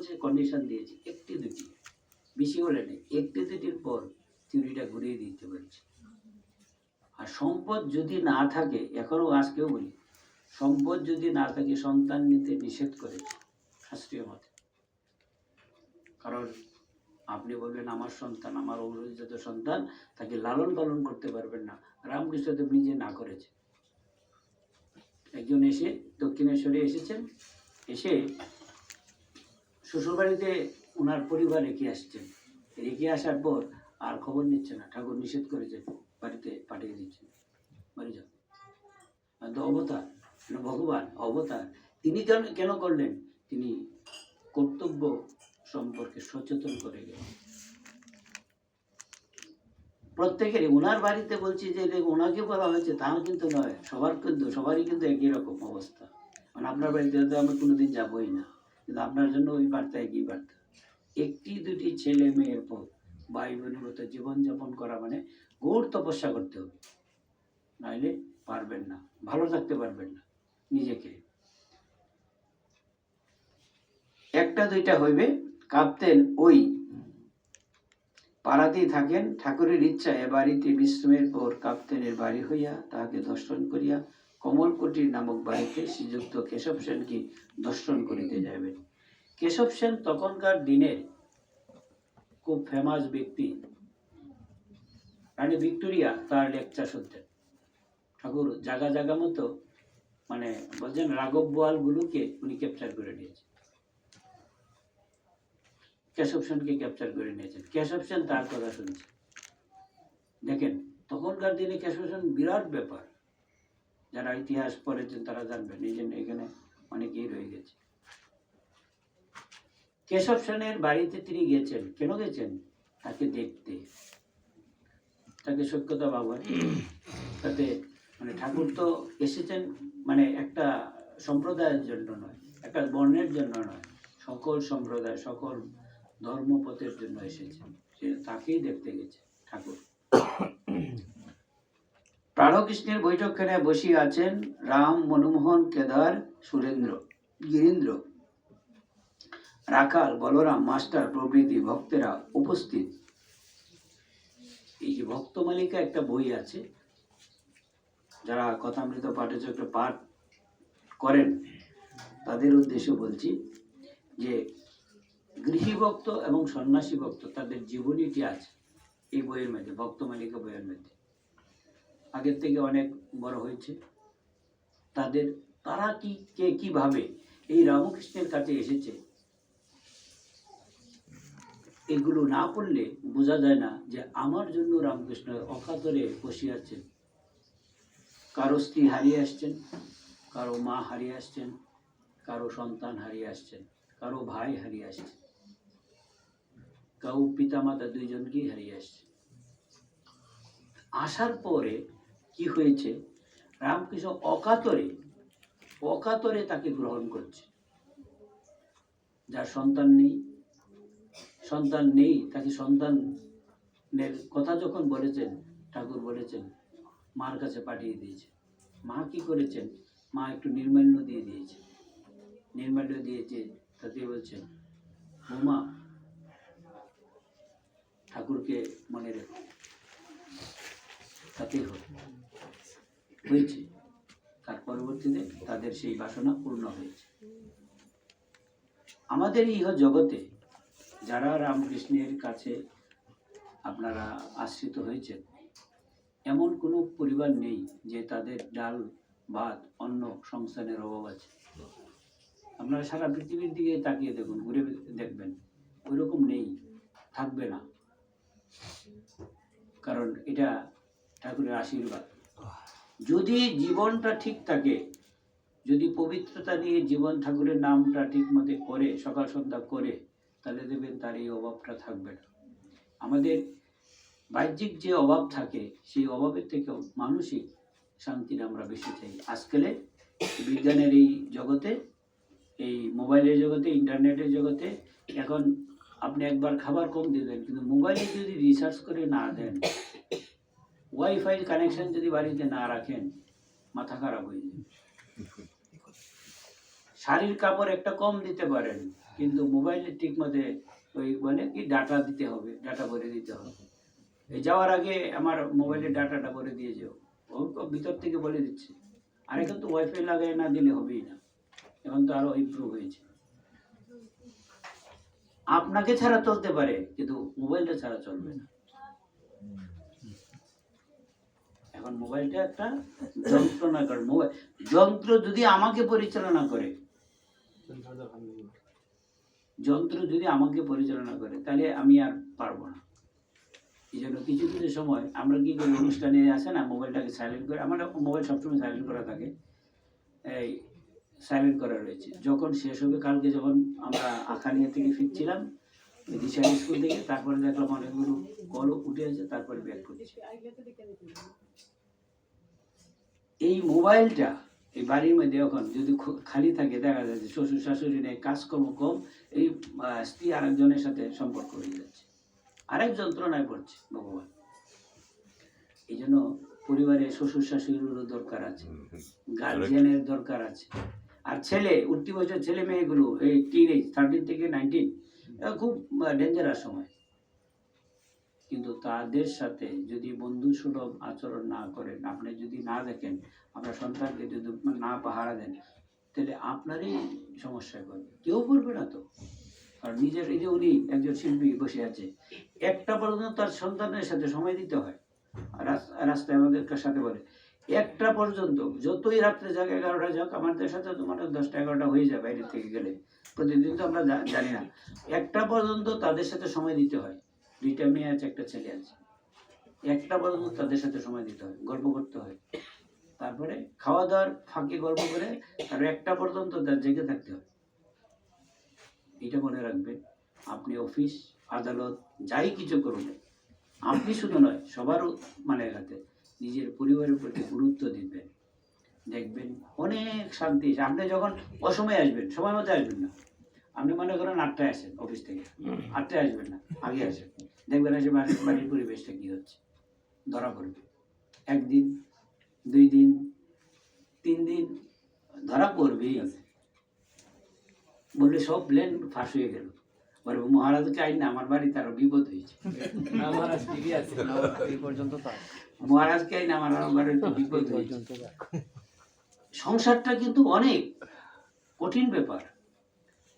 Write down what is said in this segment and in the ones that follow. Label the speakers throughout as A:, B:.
A: বলছে কন্ডিশন দিয়েছি, একটি দুটি। বেশি হলে নেই। একটি দুটির পর থিওরিটা ঘুরিয়ে দিতে বলছে আর সম্পদ যদি না থাকে, এখনও আজকেও বলি, সম্পদ যদি না থাকে, সন্তান নিতে নিষেধ করেছে শাস্ত্রীয় মতে। কারণ আপনি বলবেন, আমার সন্তান, আমার অভিযোজিত সন্তান, তাকে লালন পালন করতে পারবেন না। রামকৃষ্ণদেব নিজে না করেছে। একজন এসে দক্ষিণেশ্বরে এসেছেন। এসে শ্বশুরবাড়িতে ওনার পরিবার রেখে আসছেন। রেখে আসার পর আর খবর নিচ্ছে না। ঠাকুর নিষেধ করেছেন বাড়িতে পাঠিয়ে দিচ্ছেন বাড়ি যাও। অবতার মানে ভগবান, অবতার, তিনি কেন কেন করলেন? তিনি কর্তব্য সম্পর্কে সচেতন করে গেলেন। প্রত্যেকেরই, ওনার বাড়িতে বলছি যে ওনাকে বলা হয়েছে, তাও কিন্তু নয়। সবার কিন্তু সবারই কিন্তু একই রকম অবস্থা। মানে আপনার বাড়িতে হয়তো আমি কোনোদিন যাবোই না। কিন্তু আপনার জন্য ওই বার্তা একই বার্তা? একটি, দুটি ছেলে মেয়ের পর ভাই বোনের মতো জীবনযাপন করা মানে ঘোর তপস্যা করতে হবে। নাইলে পারবেন না, ভালো থাকতে পারবেন না নিজেকে। একটা, দুইটা হইবে। কাঁপতেন ওই পাড়াতেই থাকেন, ঠাকুরের ইচ্ছা, এ বাড়িতে বিশ্রামের পর কাপ্তেনের বাড়ি হইয়া তাহাকে দর্শন করিয়া কমলকুটির নামক বাড়িতে শ্রীযুক্ত কেশব সেনকে দর্শন করিতে যাইবেন। কেশব সেন তখনকার দিনের খুব ফেমাস ব্যক্তি। রানী ভিক্টোরিয়া তার লেকচার শুনতেন। ঠাকুর জাগা জায়গা মতো মানে বলছেন রাঘব বোয়ালগুলোকে উনি ক্যাপচার করে নিয়েছেন। কেশব সেনকে ক্যাপচার করে নিয়েছেন। কেশব সেন তার কথা শুনছে দেখেন, তখনকার দিনে কেশব সেন বিরাট ব্যাপার। যারা ইতিহাস পড়েছেন তারা জানবেন, এই জন্য এখানে অনেকেই রয়ে গেছে। কেশব সেনের বাড়িতে তিনি গেছেন। কেন গেছেন? তাকে দেখতে। তাকে সৈক্যতা বাবার তাতে মানে ঠাকুর তো এসেছেন মানে একটা সম্প্রদায়ের জন্য নয়, একটা বর্ণের জন্য নয়, সকল সম্প্রদায়, সকল ধর্মপথের জন্য এসেছেন। সে তাকেই দেখতে গেছে ঠাকুর। প্রাণকৃষ্ণের বৈঠকখানে বসিয়া আছেন রাম মনমোহন কেদার সুরেন্দ্র, গিরীন্দ্র। রাখাল, বলরাম, মাস্টার, প্রভৃতি ভক্তেরা উপস্থিত। এই যে ভক্ত মালিকা একটা বই আছে, যারা কথামৃত পাঠচক্র পাঠ করেন, তাদের উদ্দেশ্যে বলছি যে গৃহী ভক্ত এবং সন্ন্যাসী ভক্ত, তাদের জীবনীটি আছে এই বইয়ের মধ্যে, ভক্ত মালিকা বইয়ের মধ্যে। আগের থেকে অনেক বড় হয়েছে। তাদের, তারা কি, কে কীভাবে এই রামকৃষ্ণের কাছে এসেছে? এগুলো না পড়লে বোঝা যায় না যে আমার জন্য রামকৃষ্ণ অকাতরে বসিয়াছেন কারও স্ত্রী হারিয়ে আসছেন, কারও মা হারিয়ে আসছেন, কারও সন্তান হারিয়ে আসছেন, কারও ভাই হারিয়ে আসছে কাউ পিতা মাতা দুইজনকেই হারিয়ে আসছে। আসার পরে কি হয়েছে? রামকৃষ্ণ অকাতরে অকাতরে তাকে গ্রহণ করছে। যার সন্তান নেই সন্তান নেই, তাকে সন্তানের কথা যখন বলেছেন, ঠাকুর বলেছেন, মার কাছে পাঠিয়ে দিয়েছে। মা কি করেছেন? মা একটু নির্মাল্য দিয়ে দিয়েছে। নির্মাল্য দিয়েছে, তাতে বলছেন বৌমা ঠাকুরকে মনে রেখো। তাতেই হোক হয়েছে। তার পরবর্তীতে তাদের সেই বাসনা পূর্ণ হয়েছে। আমাদের ইহ জগতে যারা রামকৃষ্ণের কাছে আপনারা আশ্রিত হয়েছেন, এমন কোনো পরিবার নেই যে তাদের ডাল, ভাত অন্য সংস্থানের অভাব আছে। আপনারা সারা পৃথিবীর দিকে তাকিয়ে দেখুন, ঘুরে দেখবেন ওই রকম নেই, থাকবে না। কারণ এটা ঠাকুরের আশীর্বাদ। যদি জীবনটা ঠিক থাকে, যদি পবিত্রতা নিয়ে জীবন ঠাকুরের নামটা ঠিক মতো করে, সকাল সন্ধ্যা করে, তাহলে দেখবেন তার এই অভাবটা থাকবে না। আমাদের বাহ্যিক যে অভাব থাকে, সেই অভাবের থেকেও মানসিক শান্তির আমরা বেশি চাই। আজকালে বিজ্ঞানের এই জগতে, এই মোবাইলের জগতে, ইন্টারনেটের জগতে, এখন আপনি একবার খাবার কম দিবেন কিন্তু মোবাইলে যদি রিসার্চ করে না দেন ওয়াইফাই কানেকশন যদি বাড়িতে না রাখেন, মাথা খারাপ হয়ে যাবে। শাড়ির কাপড় একটা কম দিতে পারেন, কিন্তু মোবাইলে ঠিক মতে ওই মানে কি ডাটা দিতে হবে, ডাটা ভরে দিতে হবে। এই যাওয়ার আগে আমার মোবাইলে ডাটাটা ভরে দিয়ে যাও। ও ভিতর থেকে বলে দিচ্ছে। আর এখন তো ওয়াইফাই লাগাই না দিলে হবেই না। এখন তো আরও ইমপ্রুভ হয়েছে। আপনাকে ছাড়া চলতে পারে, কিন্তু মোবাইলটা ছাড়া চলবে না। এখন মোবাইলটা একটা যন্ত্রণা করে মোবাইল। যন্ত্র যদি আমাকে পরিচালনা করে, যন্ত্র যদি আমাকে পরিচালনা করে, তাহলে আমি আর পারব না। এই জন্য কিছু কিছু সময় আমরা কি করি, অনুষ্ঠানে আসে না, মোবাইলটাকে সাইলেন্ট করে আমার মোবাইল সবসময় সাইলেন্ট করা থাকে। এই সাইলেন্ট করা রয়েছে। যখন শেষ হবে, কালকে যখন আমরা আখালিয়া থেকে ফিরছিলাম দিশা স্কুল থেকে তারপরে দেখলাম অনেকগুলো উঠে আছে তারপরে ব্যাক করছি। এই মোবাইলটা এই বাড়ির মধ্যে এখন যদি খালি থাকে দেখা যায় যে শ্বশুর শাশুড়ি নেই কাজকর্ম কম এই স্ত্রী আরেকজনের সাথে সম্পর্ক হয়ে যাচ্ছে। আরেক যন্ত্রণায় পড়ছে ভগবান। এই জন্য পরিবারে শ্বশুর শাশুড়িরও দরকার আছে গার্জিয়ানের দরকার আছে। আর ছেলে উঠতি বছর ছেলে মেয়েগুলো এই টিন এজ থার্টিন থেকে নাইনটিন খুব ডেঞ্জারাস সময়। কিন্তু তাদের সাথে যদি বন্ধু সুলভ আচরণ না করেন, আপনি যদি না দেখেন, আপনার সন্তানকে যদি না পাহারা দেন, তাহলে আপনারই সমস্যায় পড়বে কেউ পড়বে না তো। আর নিজের, এই যে উনি একজন শিল্পী বসে আছে, একটা পর্যন্ত তার সন্তানের সাথে সময় দিতে হয়। রাস্তায় আমাদের সাথে বলে। একটা পর্যন্ত, যতই রাত্রে যাক এগারোটা যাক আমাদের সাথে তোমার দশটা এগারোটা হয়ে যায় বাইরে থেকে গেলে। প্রতিদিন তো আমরা জানি না। একটা পর্যন্ত তাদের সাথে সময় দিতে হয়। দুইটা মেয়ে আছে, একটা ছেলে আছে। একটা পর্যন্ত তাদের সাথে সময় দিতে হয়, গল্প করতে হয়। তারপরে খাওয়া দাওয়ার ফাঁকে গল্প করে আর একটা পর্যন্ত তার জেগে থাকতে হয়। এটা মনে রাখবেন, আপনি অফিস, আদালত, যাই কিছু করুন, আপনি শুধু নয়, সবার মানে হাতে নিজের পরিবারের প্রতি গুরুত্ব দিবেন। দেখবেন অনেক শান্তি। আপনি যখন অসময়ে আসবেন সময় মতো আসবেন না। আপনি মনে করেন আটটায় আসেন অফিস থেকে। আটটায় আসবেন না আগে আসেন। দেখবেন এসে বাড়ির বাড়ির পরিবেশটা কি হচ্ছে? ধরা পড়বে। একদিন দুই দিন তিন দিন ধরা পড়বেই। বললে সব প্লেন ফাঁস হয়ে গেল। বলে মহারাজকে আইন না আমার বাড়িতে আরও বিপদ হয়েছে।
B: পর্যন্ত তো
A: মহারাজকে আমার আমার বাড়িতে বিপদ হয়েছে। সংসারটা কিন্তু অনেক কঠিন ব্যাপার।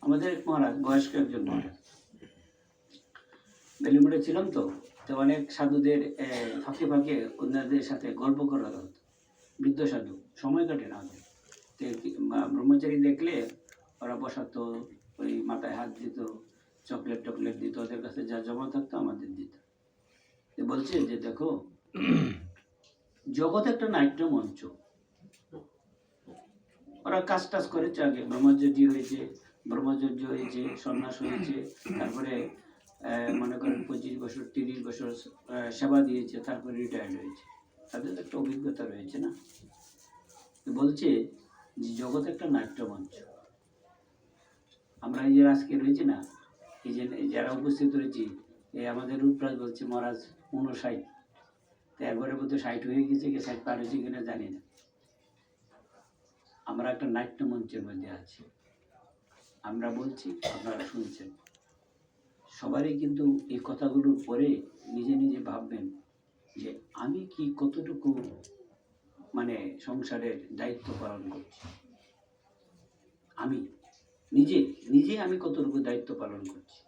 A: আমাদের মহারাজ, বয়স্ক একজন মহারাজ। বেলিমুড়ে ছিলাম তো তো অনেক সাধুদের ফাঁকে ফাঁকে অন্যদের সাথে গল্প করা হতো। বৃদ্ধ সাধু, সময় কাটে না ব্রহ্মচারী দেখলে ওরা বসাতো, ওই মাথায় হাত দিত, চকলেট টকলেট দিত, ওদের কাছে যা জমা থাকতো আমাদের দিত। বলছে যে, দেখো, জগৎ একটা নাট্য মঞ্চ ওরা কাজ টাজ করেছে আগে। ব্রহ্মচর্য হয়েছে ব্রহ্মচর্য হয়েছে, সন্ন্যাস হয়েছে, তারপরে মনে করেন পঁচিশ বছর, তিরিশ বছর সেবা দিয়েছে, তারপরে রিটায়ার্ড হয়েছে। তাদের একটা অভিজ্ঞতা রয়েছে না? বলছে যে জগৎ একটা নাট্যমঞ্চ। আমরা এই যে আজকে রয়েছি না, এই যে যারা উপস্থিত রয়েছি এই আমাদের রূপরাজ বলছে মহারাজ উনষাট তো একবারে বোধহয় ষাট হয়ে গেছে কি ষাট পার হয়েছে কিনা জানি না। আমরা একটা নাট্যমঞ্চের মধ্যে আছি। আমরা বলছি, আপনারা শুনছেন। সবারই কিন্তু এই কথাগুলোর পরে নিজে নিজে ভাববেন যে আমি কি কতটুকু মানে সংসারের দায়িত্ব পালন করছি। আমি নিজে নিজে আমি কতটুকু দায়িত্ব পালন করছি।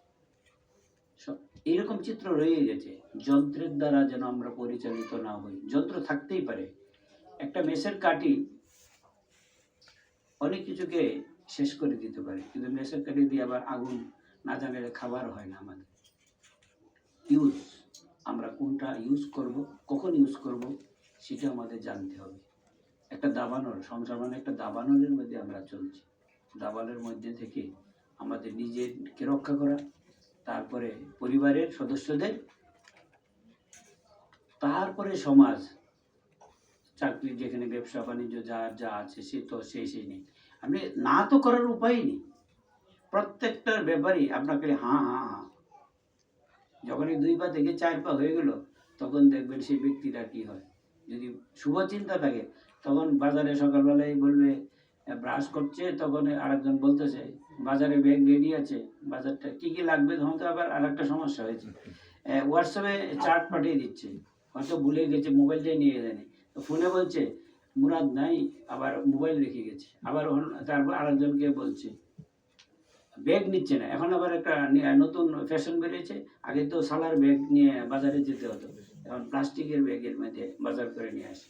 A: এইরকম চিত্র রয়ে গেছে। যন্ত্রের দ্বারা যেন আমরা পরিচালিত না হই। যন্ত্র থাকতেই পারে। একটা মেসের কাটি অনেক কিছুকে শেষ করে দিতে পারে, কিন্তু মেসের কাটি দিয়ে আবার আগুন না জানালে খাবার হয় না আমাদের। ইউজ আমরা কোনটা ইউজ করব, কখন ইউজ করব, সেটা আমাদের জানতে হবে। একটা দাবানল সংসার মানে একটা দাবানলের মধ্যে আমরা চলছি। দাবানের মধ্যে থেকে আমাদের নিজেকে রক্ষা করা, তারপরে পরিবারের সদস্যদের, তারপরে সমাজ চাকরি যেখানে ব্যবসা বাণিজ্য যা যা আছে সে তো সেই সেই নেই। আপনি না তো করার উপায় নেই। প্রত্যেকটার ব্যাপারই আপনাকে, হাঁ হাঁ হাঁ যখন এই দুই পা থেকে চার পা হয়ে গেল, তখন দেখবেন সেই ব্যক্তিটা কি হয়। যদি শুভ চিন্তা থাকে, তখন বাজারে সকালবেলায় বলবে ব্রাশ করছে, তখন আরেকজন বলতেছে, বাজারে ব্যাগ রেডি আছে, বাজারটা কি কি লাগবে? তখন তো আবার আরেকটা সমস্যা হয়েছে। হোয়াটসঅ্যাপে চার্ট পাঠিয়ে দিচ্ছে। হয়তো ভুলে গেছে মোবাইলটাই নিয়ে যায়নি ফোনে বলছে, মুরাদ নাই, আবার মোবাইল রেখে গেছে। আবার তারপর আরেকজনকে বলছে, ব্যাগ নিচ্ছে না। এখন আবার একটা নতুন ফ্যাশন বেরিয়েছে। আগে তো সালার ব্যাগ নিয়ে বাজারে যেতে হতো। এখন প্লাস্টিকের ব্যাগের মধ্যে বাজার করে নিয়ে আসে।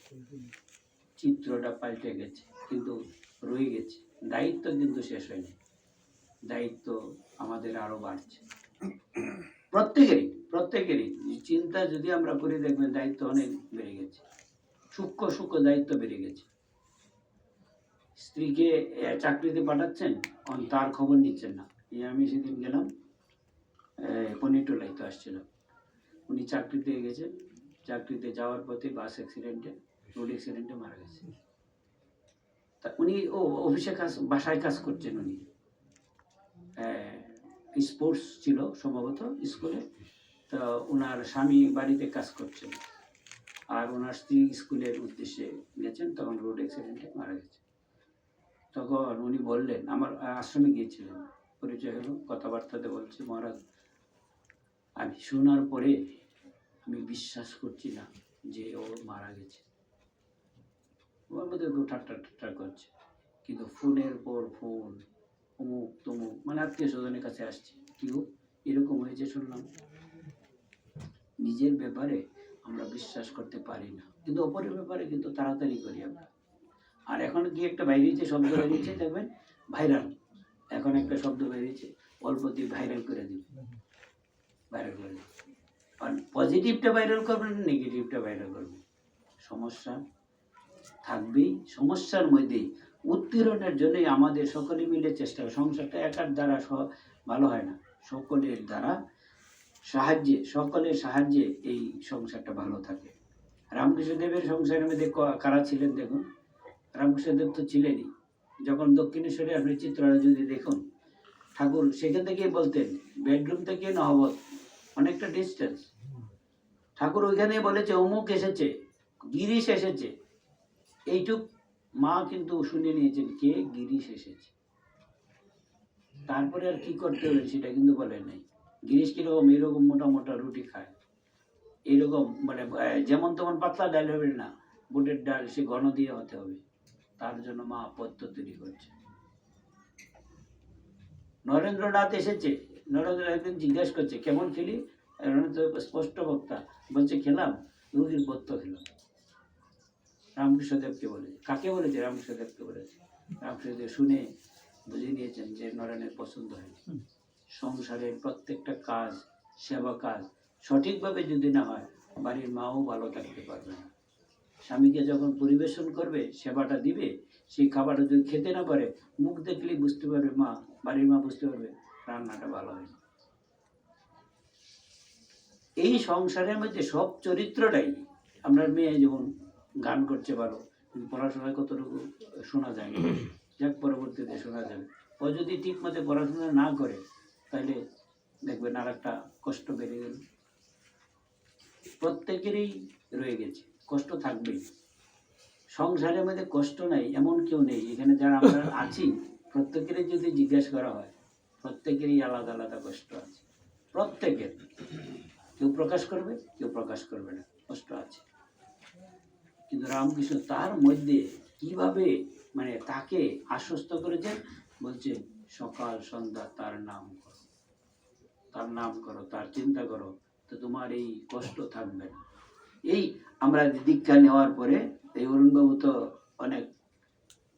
A: চিত্রটা পাল্টে গেছে, কিন্তু রয়ে গেছে। দায়িত্ব কিন্তু শেষ হয়নি। দায়িত্ব আমাদের আরও বাড়ছে। প্রত্যেকেরই প্রত্যেকেরই চিন্তা যদি আমরা করি, দেখবেন দায়িত্ব অনেক বেড়ে গেছে। সূক্ষ্ম সূক্ষ্ম দায়িত্ব বেড়ে গেছে। স্ত্রীকে চাকরিতে পাঠাচ্ছেন তার খবর নিচ্ছেন না। আমি সেদিন গেলাম পনিটোলাই তো আসছিলাম। উনি চাকরিতে গেছেন চাকরিতে যাওয়ার পথে বাস অ্যাক্সিডেন্টে রোড অ্যাক্সিডেন্টে মারা গেছে। তা উনি, ও অফিসে কাজ, বাসায় কাজ করছেন উনি। স্পোর্টস ছিল, সম্ভবত স্কুলে তা ওনার স্বামী বাড়িতে কাজ করছেন। আর ওনার স্ত্রী স্কুলের উদ্দেশ্যে গেছেন, তখন রোড অ্যাক্সিডেন্টে মারা গেছে। তখন উনি বললেন, আমার আশ্রমে গিয়েছিলেন, পরিচয় হলো, কথাবার্তাতে বলছে, মহারাজ, আমি শোনার পরে আমি বিশ্বাস করছি না যে ও মারা গেছে। ওর মধ্যে ঠাট্টা ঠাট্টা করছে, কিন্তু ফোনের পর ফোন, অমুক তমুক মানে আত্মীয় স্বজনের কাছে আসছে। কেউ এরকম হয়েছে শুনলাম। নিজের ব্যাপারে আমরা বিশ্বাস করতে পারি না। কিন্তু অপরের ব্যাপারে কিন্তু তাড়াতাড়ি করি আমরা। আর এখন কি একটা বাইরেছে শব্দ বেরিয়েছে দেখবেন? ভাইরাল এখন একটা শব্দ বেরিয়েছে অল্প দিয়ে ভাইরাল করে দিবে ভাইরাল করে দিবে আর পজিটিভটা ভাইরাল করবেন নেগেটিভটা ভাইরাল করবেন। সমস্যা থাকবেই। সমস্যার মধ্যেই। উত্তীর্ণের জন্যই আমাদের সকলে মিলে চেষ্টা সংসারটা একার দ্বারা ভালো হয় না। সকলের দ্বারা সাহায্যে, সকলের সাহায্যে এই সংসারটা ভালো থাকে। রামকৃষ্ণদেবের সংসারের মধ্যে কারা ছিলেন দেখুন? রামকৃষ্ণদেব তো ছিলেনই। যখন দক্ষিণেশ্বরে আপনি চিত্রটা যদি দেখুন, ঠাকুর সেখান থেকেই বলতেন, বেডরুম থেকে নহবত, অনেকটা ডিস্টেন্স ঠাকুর ওইখানে বলেছে, অমুক এসেছে, গিরিশ এসেছে। এইটুক মা কিন্তু শুনে নিয়েছেন, কে গিরিশ এসেছে? তারপরে আর কি করতে হবে সেটা কিন্তু বলেন নাই। গিরিশ কীরকম এরকম মোটা মোটা রুটি খায়। এরকম মানে যেমন তেমন পাতলা ডাল হবে না, বুটের ডাল সে ঘন দিয়ে হতে হবে। তার জন্য মা পদ্ম তৈরি করছে। নরেন্দ্রনাথ এসেছে। নরেন্দ্র একদিন জিজ্ঞেস করছে, কেমন খেলি? স্পষ্ট বক্তা বলছে, খেলাম রুগীর পত্য খেলাম। রামকৃষ্ণদেবকে বলেছে কাকে বলেছে? রামকৃষ্ণদেবকে বলেছে। রামকৃষ্ণদেব শুনে বুঝে নিয়েছেন যে নরেনের পছন্দ হয়নি। সংসারের প্রত্যেকটা কাজ, সেবা কাজ সঠিকভাবে যদি না হয়, বাড়ির মাও ভালো থাকতে পারবে না। স্বামীকে যখন পরিবেশন করবে, সেবাটা দিবে, সেই খাবারটা যদি খেতে না পারে, মুখ দেখলেই বুঝতে পারবে মা, বাড়ির মা বুঝতে পারবে রান্নাটা ভালো হয়নি। এই সংসারের মধ্যে সব চরিত্রটাই আপনার মেয়ে যেমন গান করছে ভালো পড়াশোনায় কতটুকু শোনা যায় যাক, পরবর্তীতে শোনা যাবে। ও যদি ঠিক মতো পড়াশোনা না করে তাহলে দেখবেন আর একটা কষ্ট বেড়ে গেল। প্রত্যেকেরই রয়ে গেছে কষ্ট থাকবেই। সংসারের মধ্যে কষ্ট নাই এমন কেউ নেই। এখানে যারা আমরা আছি প্রত্যেকেরই যদি জিজ্ঞাসা করা হয় প্রত্যেকেরই আলাদা আলাদা কষ্ট আছে। প্রত্যেকের। কেউ প্রকাশ করবে কেউ প্রকাশ করবে না কষ্ট আছে। কিন্তু রামকৃষ্ণ তার মধ্যে কীভাবে মানে তাকে আশ্বস্ত করেছেন? বলছে সকাল সন্ধ্যা তার নাম করো। তার নাম করো, তার চিন্তা করো, তো তোমার এই কষ্ট থাকবে না। এই আমরা দীক্ষা নেওয়ার পরে এই অরুণবাবু তো অনেক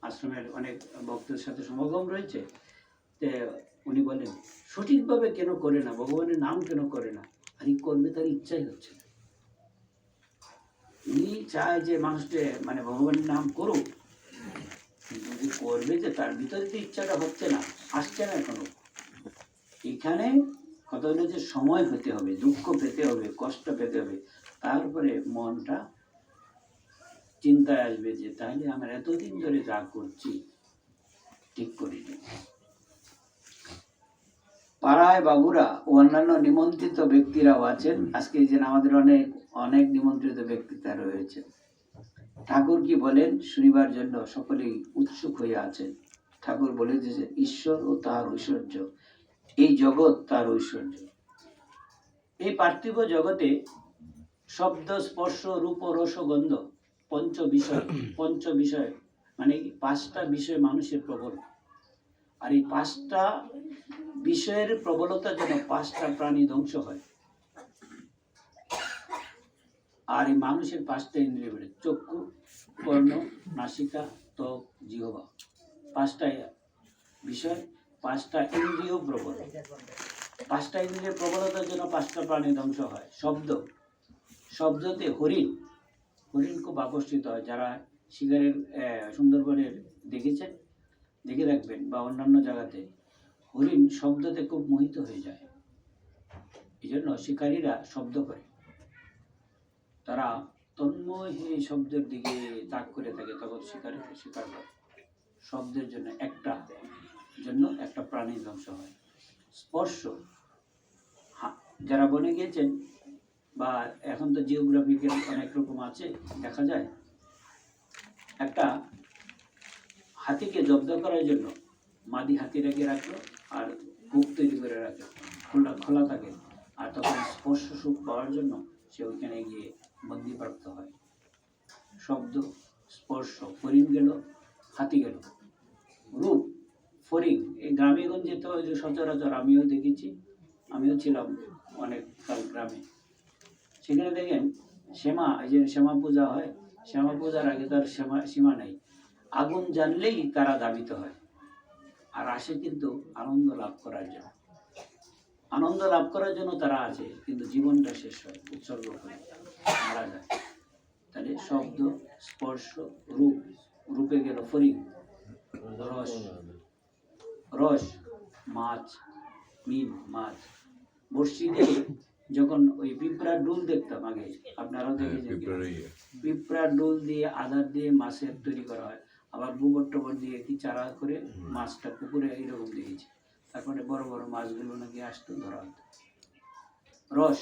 A: আশ্রমের অনেক ভক্তের সাথে সমাগম রয়েছে, তে উনি বলেন, সঠিকভাবে কেন করে না? ভগবানের নাম কেন করে না? আর করবে তার ইচ্ছাই হচ্ছে না। উনি চায় যে মানুষকে মানে ভগবানের নাম করুক, কিন্তু যে করবে যে তার ভিতরে তো ইচ্ছাটা হচ্ছে না, আসছে না এখনও। এখানে কথা হলো যে সময় পেতে হবে, দুঃখ পেতে হবে, কষ্ট পেতে হবে। তারপরে মনটা চিন্তায় আসবে যে তাহলে আমরা এতদিন ধরে যা করছি, ঠিক করিনি পাড়ায় বাবুরা ও অন্যান্য নিমন্ত্রিত ব্যক্তিরাও আছেন। আজকে যে আমাদের অনেক অনেক নিমন্ত্রিত ব্যক্তিরা রয়েছে। ঠাকুর কি বলেন? শুনিবার জন্য সকলেই উৎসুক হয়ে আছেন। ঠাকুর বলে দিয়েছেন ঈশ্বর ও তাহার ঐশ্বর্য। এই জগৎ তার ঐশ্বর্য। এই পার্থিব জগতে শব্দ, স্পর্শ, রূপ, রস, গন্ধ, পঞ্চ বিষয় পঞ্চ বিষয় মানে পাঁচটা বিষয় মানুষের প্রবল। আর এই পাঁচটা বিষয়ের প্রবলতা যেন পাঁচটা প্রাণী ধ্বংস হয়। আর এই মানুষের পাঁচটা ইন্দ্রিয় বেড়ে চক্ষু, কর্ণ, নাসিকা, ত্বক, জিহবা। পাঁচটা বিষয়। পাঁচটা ইন্দ্রিয় প্রবল। পাঁচটা ইন্দ্রিয়ের প্রবলতার জন্য পাঁচটা প্রাণী ধ্বংস হয়। শব্দ। শব্দতে হরিণ। হরিণ খুব আকর্ষিত হয়। যারা শিকারের সুন্দরবনের দেখেছেন? দেখে রাখবেন বা অন্যান্য জায়গাতে। হরিণ শব্দতে খুব মোহিত হয়ে যায়। এই জন্য শিকারীরা শব্দ করে। তারা তন্ময় শব্দের দিকে তাক করে থাকে, তখন শিকারী, শিকার করে শব্দের জন্য একটা জন্য একটা প্রাণী ধ্বংস হয়। স্পর্শ। যারা বনে গিয়েছেন বা এখন তো জিওগ্রাফিক্যাল অনেক রকম আছে, দেখা যায়, একটা হাতিকে জব্দ করার জন্য মাদি হাতি হাতিটাকে রাখল আর কূপ তৈরি করে রাখল। খোলা খোলা থাকে। আর তখন স্পর্শ সুখ পাওয়ার জন্য সে ওইখানে গিয়ে বন্দিপ্রাপ্ত হয়। শব্দ, স্পর্শ ফরিং গেল, হাতি গেল। রূপ ফরিং এই গ্রামেগঞ্জে তো যে সচরাচর আমিও দেখেছি, আমিও ছিলাম অনেক কাল গ্রামে। সেখানে দেখেন, শ্যামা, এই যে শ্যামা পূজা হয়, শ্যামা পূজার আগে তার শ্যামা, সীমা নেই। আগুন জানলেই তারা দাবিত হয়। আর আসে কিন্তু আনন্দ লাভ করার জন্য। আনন্দ লাভ করার জন্য তারা আছে কিন্তু জীবনটা শেষ হয়, উৎসর্গ করে মারা যায়। তাহলে শব্দ, স্পর্শ, রূপ, রূপে গেল ফরিং রস। রস মাছ মিন মাছ। বর্ষি দিয়ে যখন ওই পিঁপড়ার ডুল দেখতাম আগে আপনারাও দেখেছেন কিনা? পিঁপড়ার ডোল দিয়ে আধার দিয়ে মাছের তৈরি করা হয়। আবার গোবর টোবর দিয়ে কি চারা করে মাছটা পুকুরে এইরকম দেখেছি তারপরে বড় বড় মাছগুলো নাকি আসতো ধরা হতো। রস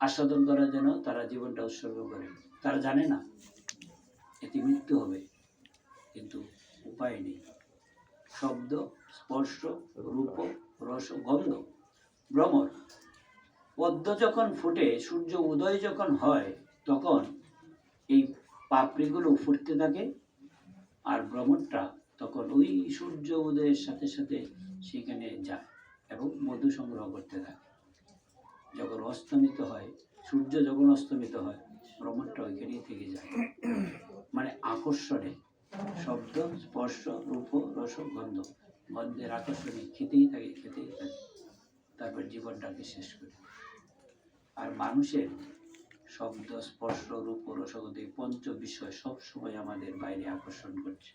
A: আস্বাদন করার জন্য তারা জীবনটা উৎসর্গ করে। তারা জানে না এতে মৃত্যু হবে। কিন্তু উপায় নেই। শব্দ স্পর্শ, রূপ, রস, গন্ধ, ভ্রমর। পদ্ম যখন ফুটে, সূর্য উদয় যখন হয়, তখন এই পাপড়িগুলো ফুটতে থাকে আর ভ্রমণটা তখন ওই সূর্য উদয়ের সাথে সাথে সেখানে যায় এবং মধু সংগ্রহ করতে থাকে। যখন অস্তমিত হয়, সূর্য যখন অস্তমিত হয় ভ্রমণটা ওইখানেই থেকে যায়। মানে আকর্ষণে শব্দ, স্পর্শ, রূপ, রস, গন্ধ। গন্ধের আকর্ষণে খেতেই থাকে খেতেই থাকে। তারপর জীবনটাকে শেষ করে। আর মানুষের শব্দ, স্পর্শ, রূপ রসগত পঞ্চ বিষয় সব সময় আমাদের বাইরে আকর্ষণ করছে।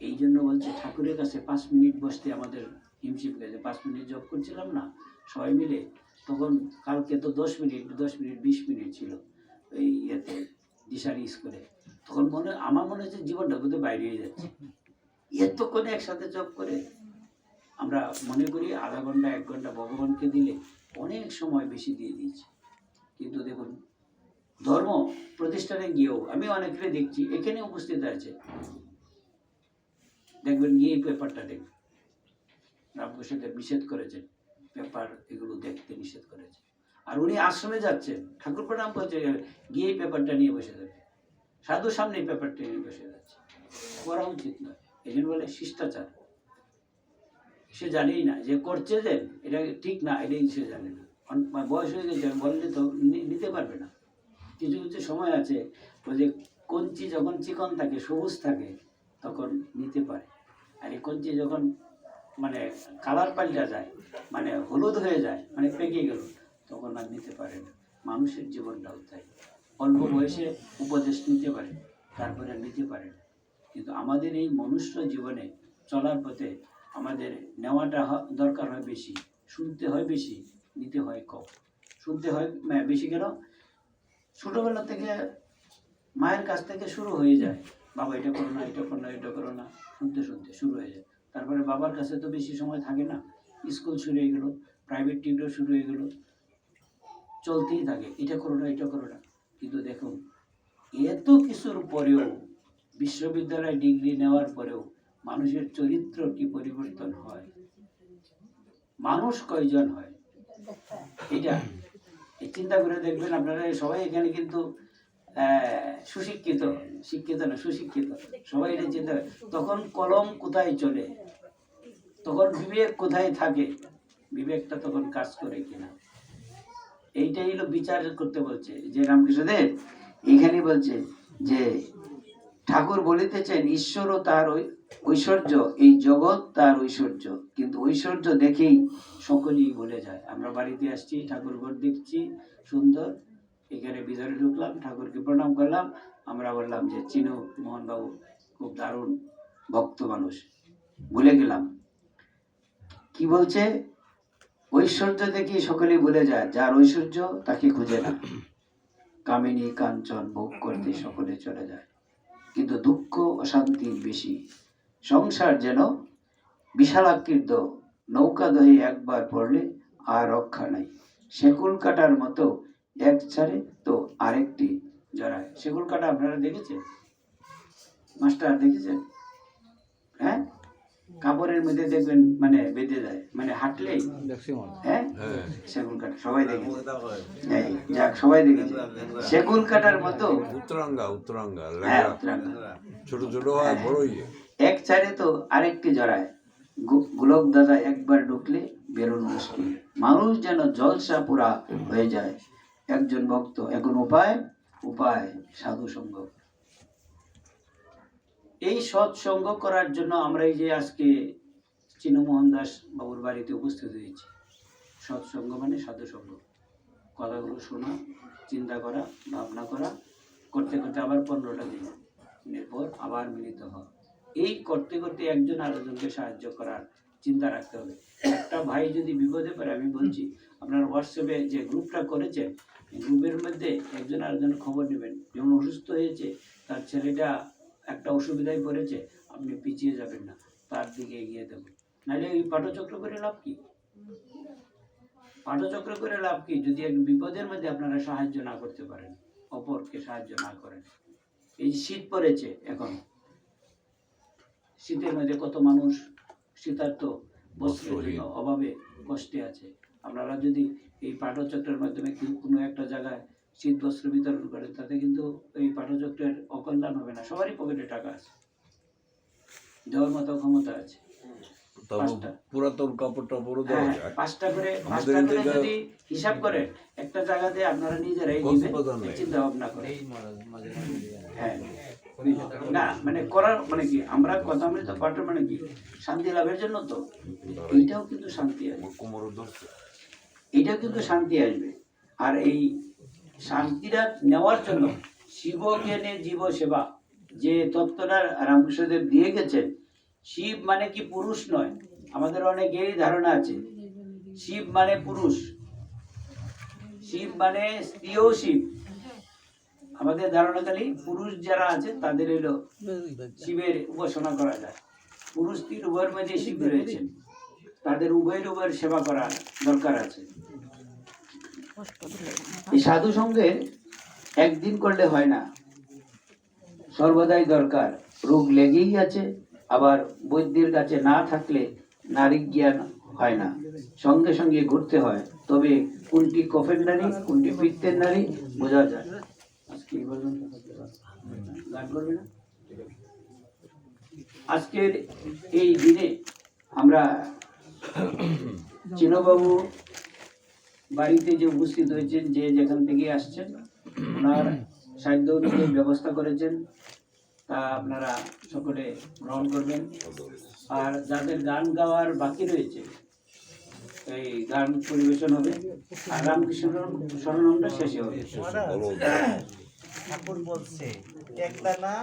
A: এই জন্য বলছে, ঠাকুরের কাছে পাঁচ মিনিট বসতে আমাদের হিমশিম গেছে। পাঁচ মিনিট জব করছিলাম না, সবাই মিলে। তখন কালকে তো দশ মিনিট দশ মিনিট, বিশ মিনিট ছিল এই ইয়েতে দিশারি স্কুলে। তখন মনে, আমার মনে হচ্ছে জীবনটা বোধহয় বাইরে হয়ে যাচ্ছে। এতক্ষণ একসাথে জব করে আমরা মনে করি আধা ঘণ্টা, এক ঘণ্টা ভগবানকে দিলে অনেক সময় বেশি দিয়ে দিয়েছি। কিন্তু দেখুন, ধর্ম প্রতিষ্ঠানে গিয়েও আমি অনেককে দেখছি, এখানে উপস্থিত আছে। দেখবেন গিয়ে এই পেপারটা দেখবেন রামকৃষ্ণদেব নিষেধ করেছেন, পেপার এগুলো দেখতে নিষেধ করেছে আর উনি আশ্রমে যাচ্ছেন ঠাকুর প্রণাম করছে গিয়ে পেপারটা নিয়ে বসে যাবে সাধু সামনে পেপারটা নিয়ে বসে যাচ্ছে করা উচিত নয়। এই জন্য বলে শিষ্টাচার। সে জানেই না যে করছে যে, এটা ঠিক না, এটাই সে জানে না। মানে বয়স হয়ে গেছে বললে তো নিতে পারবে না। কিছু কিছু সময় আছে ওই যে কঞ্চি যখন চিকন থাকে, সবুজ থাকে, তখন নিতে পারে। আর এই কঞ্চি যখন মানে কালার পাল্টা যায় মানে হলুদ হয়ে যায় মানে পেকে গেল, তখন আর নিতে পারে না। মানুষের জীবনটাও তাই। অল্প বয়সে উপদেশ নিতে পারে, তারপরে নিতে পারে না। কিন্তু আমাদের এই মনুষ্য জীবনে চলার পথে আমাদের নেওয়াটা দরকার হয় বেশি, শুনতে হয় বেশি, নিতে হয় কম। শুনতে হয় বেশি কেন? ছোটোবেলা থেকে মায়ের কাছ থেকে শুরু হয়ে যায়, বাবা এটা করো না, এটা করো না, এটা করো না, শুনতে শুনতে শুরু হয়ে যায়। তারপরে বাবার কাছে তো বেশি সময় থাকে না, স্কুল শুরু হয়ে গেলো প্রাইভেট টিউটর শুরু হয়ে গেলো, চলতেই থাকে, এটা করো না, এটা করো না। কিন্তু দেখুন, এত কিছুর পরেও বিশ্ববিদ্যালয় ডিগ্রি নেওয়ার পরেও মানুষের চরিত্র কি পরিবর্তন হয়? মানুষ কয়জন হয়? এটা চিন্তা করে দেখবেন আপনারা সবাই এখানে কিন্তু সুশিক্ষিত, শিক্ষিত না, সুশিক্ষিত। সবাই এটা চিন্তা তখন কলম কোথায় চলে? তখন বিবেক কোথায় থাকে? বিবেকটা তখন কাজ করে কিনা? এইটাই হলো বিচার করতে বলছে, যে রামকৃষ্ণদেব, এখানে বলছে যে ঠাকুর বলিতেছেন ঈশ্বর ও তার ঐশ্বর্য, এই জগৎ তার ঐশ্বর্য। কিন্তু ঐশ্বর্য দেখেই সকলেই ভুলে যায়। আমরা বাড়িতে আসছি, ঠাকুর ঘর দেখছি, সুন্দর। এখানে ভিতরে ঢুকলাম, ঠাকুরকে প্রণাম করলাম। আমরা বললাম যে, চিনু, মোহনবাবু, খুব দারুণ ভক্ত মানুষ। ভুলে গেলাম। কি বলছে? ঐশ্বর্য দেখে সকলেই ভুলে যায়, যার ঐশ্বর্য, তাকে খুঁজে না। কামিনী কাঞ্চন ভোগ করতে সকলে চলে যায়। কিন্তু দুঃখ অশান্তি বেশি। সংসার যেন বিশালাকৃত, নৌকা দহে একবার পড়লে আর রক্ষা নাই। শেকুল কাটার মতো এক ছাড়ে তো আরেকটি জড়ায়। শেকুল কাটা আপনারা দেখেছেন? মাস্টার দেখেছেন? হ্যাঁ? কাপড়ের মধ্যে দেখবেন মানে বেঁধে যায় মানে হাঁটলেই
B: মনে হয়।
A: হ্যাঁ। সেগুন কাটা সবাই দেখেছে। এই, যাক সবাই দেখেছে। সেগুন কাটার মতো?
C: উত্তরাঙ্গা উত্তরাঙ্গা
A: হ্যাঁ উত্তরাঙ্গা।
C: ছোট ছোট হয় বড়ই
A: এক চারে তো আরেকটি জড়ায়। গোলক দাদা একবার ঢুকলে বেরোনো মুশকিল। মানুষ যেন জলসা পুরা হয়ে যায়। একজন ভক্ত এখন উপায় উপায় সাধু সঙ্গ এই সৎসঙ্গ করার জন্য আমরা এই যে আজকে চিনমোহন দাস বাবুর বাড়িতে উপস্থিত হয়েছি। সৎসঙ্গ মানে সাধু সঙ্গ। কথাগুলো শোনা, চিন্তা করা, ভাবনা করা, করতে করতে আবার পনেরোটা দিন। এরপর আবার মিলিত হওয়া। এই করতে করতে একজন আরেকজনকে সাহায্য করার চিন্তা রাখতে হবে। একটা ভাই যদি বিপদে পড়ে, আমি বলছি, আপনার হোয়াটসঅ্যাপে যে গ্রুপটা করেছেন, এই গ্রুপের মধ্যে একজন আরেকজনের খবর নেবেন। যেমন অসুস্থ হয়েছে, তার ছেলেটা একটা অসুবিধায় পড়েছে আপনি পিছিয়ে যাবেন না তার দিকে এগিয়ে দেবেন নাহলে এই পাঠচক্র করে লাভ কি? পাঠচক্র করে লাভ কি? যদি এক বিপদের মধ্যে আপনারা সাহায্য না করতে পারেন অপরকে সাহায্য না করেন। এই যে শীত পড়েছে এখন শীতের মধ্যে কত মানুষ শীতার্থ বস্ত্রের জন্য অভাবে কষ্টে আছে। আপনারা যদি এই পাঠচক্রের মাধ্যমে কোনো একটা জায়গায় শীত বস্ত্র বিতরণ করে তাতে কিন্তু এই পাঠচক্রের অকল্যাণ হবে না সবারই পকেটে টাকা আছে। দেওয়ার মতো ক্ষমতা আছে।
C: পুরাতন কাপড় দেওয়া
A: হ্যাঁ,
C: যায়
A: পাঁচটা করে পাঁচটা করে যদি হিসাব করেন একটা জায়গাতে আপনারা নিজেরাই দিবেন চিন্তা ভাবনা করেন। হ্যাঁ। না মানে করার মানে কি? আমরা কথা পাঠের মানে কি? শান্তি লাভের জন্য তো। এইটাও কিন্তু শান্তি আসবে এটাও কিন্তু শান্তি আসবে। আর এই শান্তিটা নেওয়ার জন্য শিব জ্ঞানে জীব সেবা যে তত্ত্বটা রামকৃষ্ণদেব দিয়ে গেছেন, শিব মানে কি পুরুষ নয়? আমাদের অনেকেরই ধারণা আছে। শিব মানে পুরুষ, শিব মানে স্ত্রীও শিব। আমাদের ধারণা খালি পুরুষ যারা আছে, তাদের এলো শিবের উপাসনা করা যায়। পুরুষ স্ত্রীর উভয়ের মধ্যে শিব রয়েছেন। তাদের উভয়ের উভয়ের সেবা করা দরকার আছে। এই সাধু সঙ্গে একদিন করলে হয় না। সর্বদাই দরকার রোগ লেগেই আছে, আবার বৈদ্যের কাছে না থাকলে নারী জ্ঞান হয় না। সঙ্গে সঙ্গে ঘুরতে হয়, তবে কোনটি কফের নারী, কোনটি পিত্তের নারী, বোঝা যায়। আজকের এই দিনে আমরা চিনবাবু বাড়িতে যে উপস্থিত হয়েছেন, যে যেখান থেকে আসছেন, ওনার সাধ্য অনুযায়ী ব্যবস্থা করেছেন, তা আপনারা সকলে গ্রহণ করবেন। আর যাদের গান গাওয়ার বাকি রয়েছে, এই গান পরিবেশন হবে, আর রামকৃষ্ণ স্মরণমটা শেষে হবে।
D: ঠাকুর বলছে